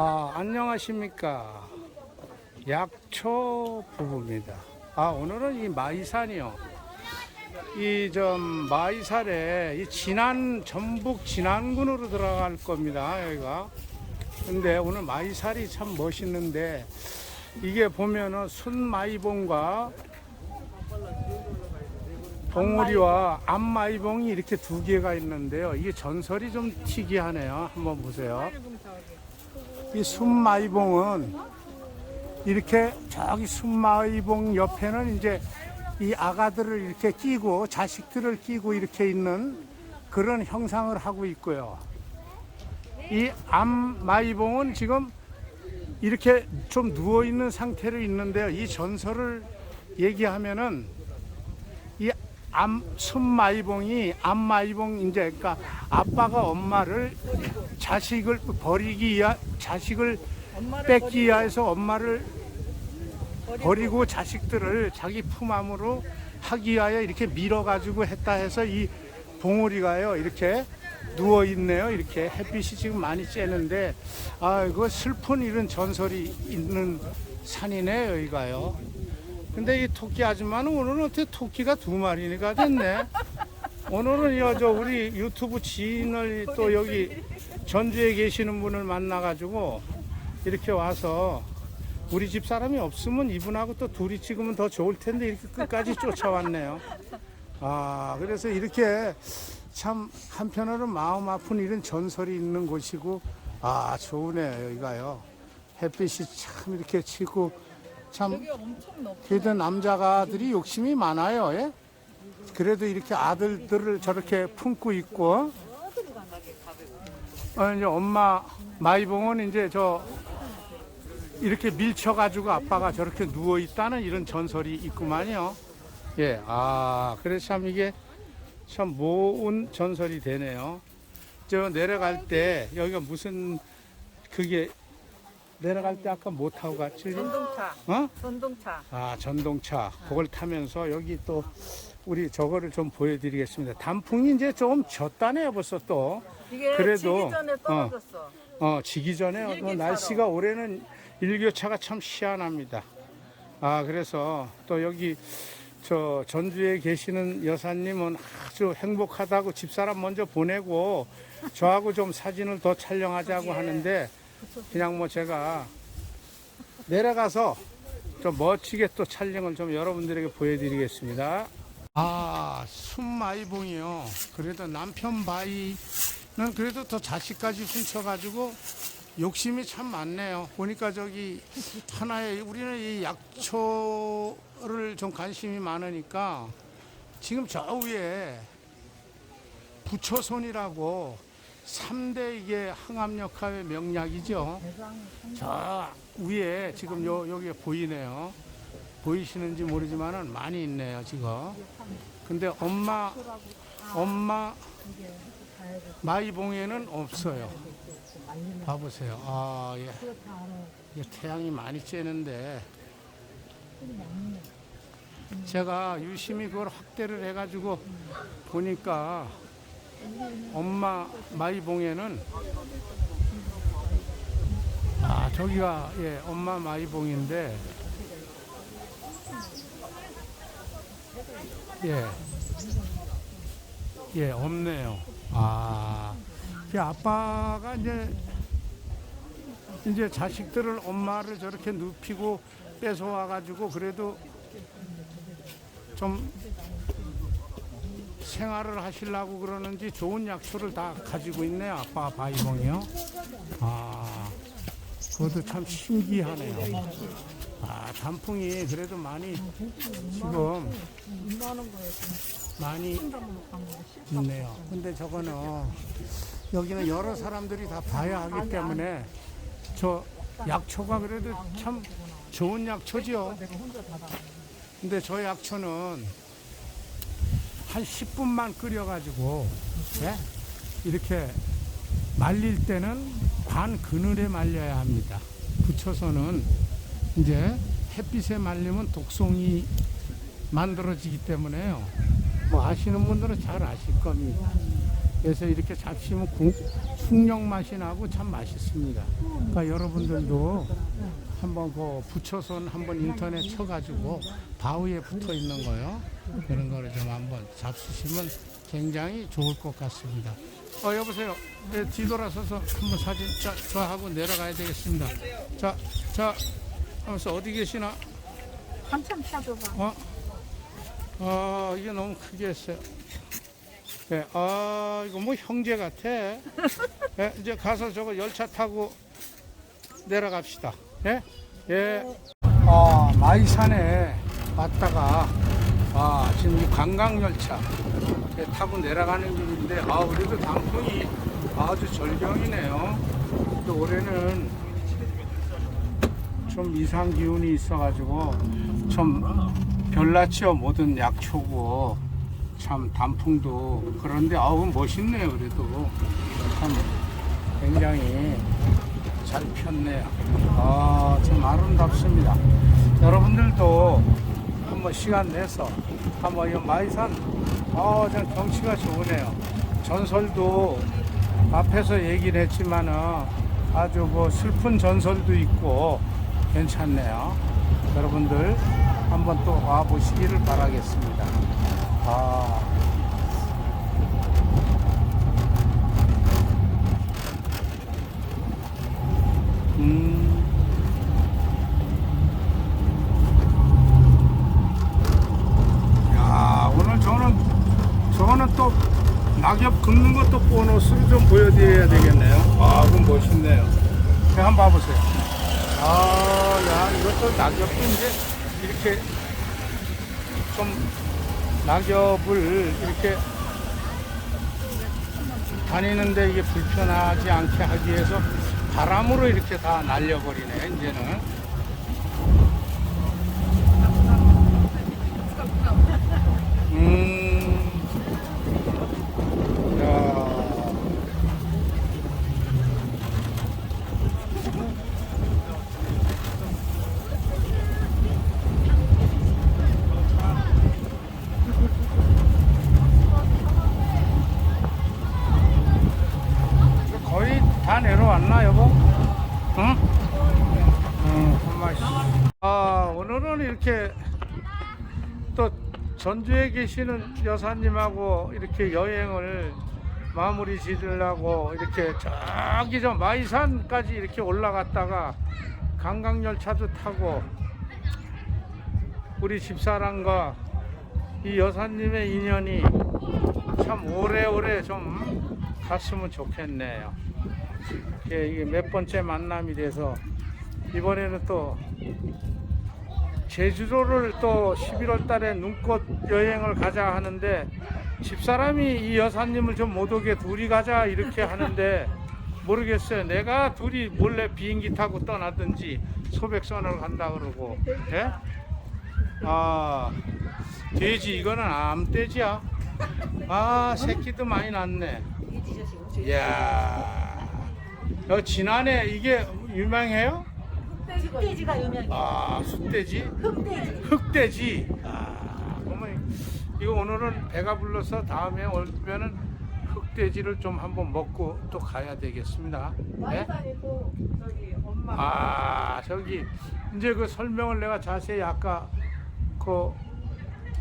아, 안녕하십니까. 약초 부부입니다. 아, 오늘은 이 마이산이요. 이 좀 마이산에 이 진안 전북 진안군으로 들어갈 겁니다. 여기가. 근데 오늘 마이살이 참 멋있는데 이게 보면은 순마이봉과 봉우리와 암마이봉이 이렇게 두 개가 있는데요. 이게 전설이 좀 특이하네요. 한번 보세요. 이 순마이봉은 이렇게 저기 순마이봉 옆에는 이제 이 아가들을 이렇게 끼고 자식들을 끼고 이렇게 있는 그런 형상을 하고 있고요. 이 암마이봉은 지금 이렇게 좀 누워 있는 상태로 있는데요. 이 전설을 얘기하면은 이 암, 순마이봉이 암마이봉 이제 그러니까 아빠가 엄마를 자식을 버리기 위하 자식을 뺏기 위해서 엄마를 버리고 자식들을 자기 품 안으로 하기 위하여 이렇게 밀어가지고 했다 해서 이 봉우리가요 이렇게 누워 있네요. 이렇게 햇빛이 지금 많이 쬐는데 아 이거 슬픈 이런 전설이 있는 산이네 여기가요. 근데 이 토끼 아줌마는 오늘은 어떻게 토끼가 두 마리가 됐네? 오늘은 여, 저 우리 유튜브 지인을 또 여기 전주에 계시는 분을 만나가지고 이렇게 와서 우리 집 사람이 없으면 이분하고 또 둘이 찍으면 더 좋을 텐데 이렇게 끝까지 쫓아왔네요. 아, 그래서 이렇게 참 한편으로는 마음 아픈 이런 전설이 있는 곳이고, 아, 좋으네요, 여기가요. 햇빛이 참 이렇게 치고, 참. 그래도 남자가들이 욕심이 많아요, 예? 그래도 이렇게 아들들을 저렇게 품고 있고, 어, 이제 엄마 마이봉은 이제 저 이렇게 밀쳐가지고 아빠가 저렇게 누워 있다는 이런 전설이 있구만요. 예, 아, 그래서 참 이게 참 모은 전설이 되네요. 저 내려갈 때 여기가 무슨 그게 내려갈 때 아까 뭐 타고 갔지? 전동차. 어? 전동차. 아, 전동차. 그걸 타면서 여기 또 우리 저거를 좀 보여드리겠습니다. 단풍이 이제 좀 졌다네요, 벌써 또. 이게 그래도, 지기 전에 떨어졌어. 어, 지기 전에 뭐 일교차로. 날씨가 올해는 일교차가 참 희한합니다. 아, 그래서 또 여기 저 전주에 계시는 여사님은 아주 행복하다고 집사람 먼저 보내고 저하고 좀 사진을 더 촬영하자고 하는데 그냥 뭐 제가 내려가서 좀 멋지게 또 촬영을 좀 여러분들에게 보여드리겠습니다. 아, 순마이봉이요. 그래도 남편 바위는 그래도 더 자식까지 훔쳐가지고 욕심이 참 많네요. 보니까 저기 하나의 우리는 이 약초를 좀 관심이 많으니까 지금 저 위에 부처손이라고 3대 이게 항암역학의 명약이죠. 저 위에 지금 요, 여기 보이네요. 보이시는지 모르지만은 많이 있네요, 지금. 근데 엄마, 엄마 마이봉에는 없어요. 봐보세요. 아, 예. 이게 태양이 많이 쬐는데 제가 유심히 그걸 확대를 해가지고 보니까 엄마 마이봉에는 아 저기가 예 엄마 마이봉인데 예. 예, 없네요. 아, 그 아빠가 이제 이제 자식들을 엄마를 저렇게 눕히고 뺏어와 가지고 그래도 좀 생활을 하시려고 그러는지 좋은 약초를 다 가지고 있네요. 아빠 바이봉이요. 아, 그것도 참 신기하네요. 아, 단풍이 그래도 많이 지금 많이 있네요. 근데 저거는 여기는 여러 사람들이 다 봐야 하기 때문에 저 약초가 그래도 참 좋은 약초지요. 근데 저 약초는 한 10분만 끓여가지고 예? 이렇게 말릴 때는 반 그늘에 말려야 합니다. 붙여서는 이제 햇빛에 말리면 독성이 만들어지기 때문에요. 뭐 아시는 분들은 잘 아실 겁니다. 그래서 이렇게 잡시면 국, 숙력 맛이 나고 참 맛있습니다. 그러니까 여러분들도 한번 그 부처손 한번 인터넷 쳐가지고 바위에 붙어 있는 거요. 그런 거를 좀 한번 잡수시면 굉장히 좋을 것 같습니다. 어 여보세요. 네, 뒤돌아서서 한번 사진 자, 저 하고 내려가야 되겠습니다. 자, 자, 하면서 어디 계시나? 한참 찾아봐. 어? 아, 이게 너무 크게 했어요. 네, 아, 이거 뭐 형제 같아. 네, 이제 가서 저거 열차 타고 내려갑시다. 예? 예. 아, 마이산에 왔다가, 아, 지금 이 관광열차 예, 타고 내려가는 길인데, 아, 그래도 단풍이 아주 절경이네요. 또 올해는 좀 이상 기운이 있어가지고 좀 별났죠 모든 약초고 참 단풍도 그런데 아우 멋있네요 그래도. 참 굉장히 잘 폈네요 아참 아름답습니다. 여러분들도 한번 시간 내서 한번 이 마이산 아참 경치가 좋으네요. 전설도 앞에서 얘기를 했지만은 아주 뭐 슬픈 전설도 있고 괜찮네요. 여러분들 한번 또 와 보시기를 바라겠습니다. 아. 음. 야, 오늘 저는 저거는 또 낙엽 긁는 것도 보너스로 좀 보여드려야 되겠네요. 아, 그럼 멋있네요. 자, 한번 봐보세요. 아, 야, 이것도 낙엽도 이제 이렇게 좀 낙엽을 이렇게 다니는데 이게 불편하지 않게 하기 위해서 바람으로 이렇게 다 날려버리네, 이제는. 음. 한마씩. 아 오늘은 이렇게 또 전주에 계시는 여사님하고 이렇게 여행을 마무리 지으려고 이렇게 저기 저 마이산까지 이렇게 올라갔다가 관광열차도 타고 우리 집사람과 이 여사님의 인연이 참 오래오래 좀 갔으면 좋겠네요. 이게 이게 몇 번째 만남이 돼서 이번에는 또 제주도를 또 11월 달에 눈꽃 여행을 가자 하는데 집사람이 이 여사님을 좀 못 오게 둘이 가자 이렇게 하는데 모르겠어요. 내가 둘이 몰래 비행기 타고 떠나든지 소백선을 간다 그러고 예? 아 돼지 이거는 암돼지야. 아 새끼도 많이 났네. 이야 여 지난해 이게 유명해요? 흑돼지가 유명해. 아 숫돼지? 흑돼지. 흑돼지. 아, 그러면 이거 오늘은 배가 불러서 다음에 오면은 흑돼지를 좀 한번 먹고 또 가야 되겠습니다. 네? 마이산이고 저기 엄마 아, 저기 이제 그 설명을 내가 자세히 아까 그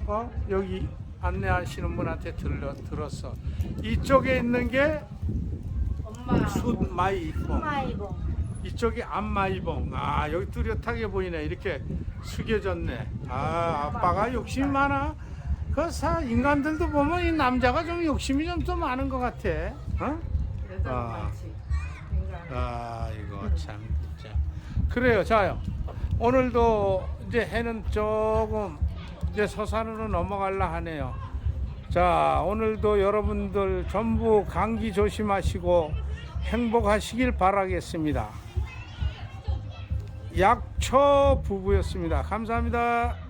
어? 여기 안내하시는 분한테 들려 들었어. 이쪽에 있는 게 엄마 숫마이 봉. 마이봉. 이쪽이 안마이봉. 아, 여기 뚜렷하게 보이네. 이렇게 숙여졌네. 아, 아빠가 욕심이 많아. 그 사, 인간들도 보면 이 남자가 좀 욕심이 좀 더 많은 것 같아. 어? 아. 아, 이거 참, 진짜. 그래요. 자요. 오늘도 이제 해는 조금 이제 서산으로 넘어갈라 하네요. 자, 오늘도 여러분들 전부 감기 조심하시고 행복하시길 바라겠습니다. 약초 부부였습니다. 감사합니다.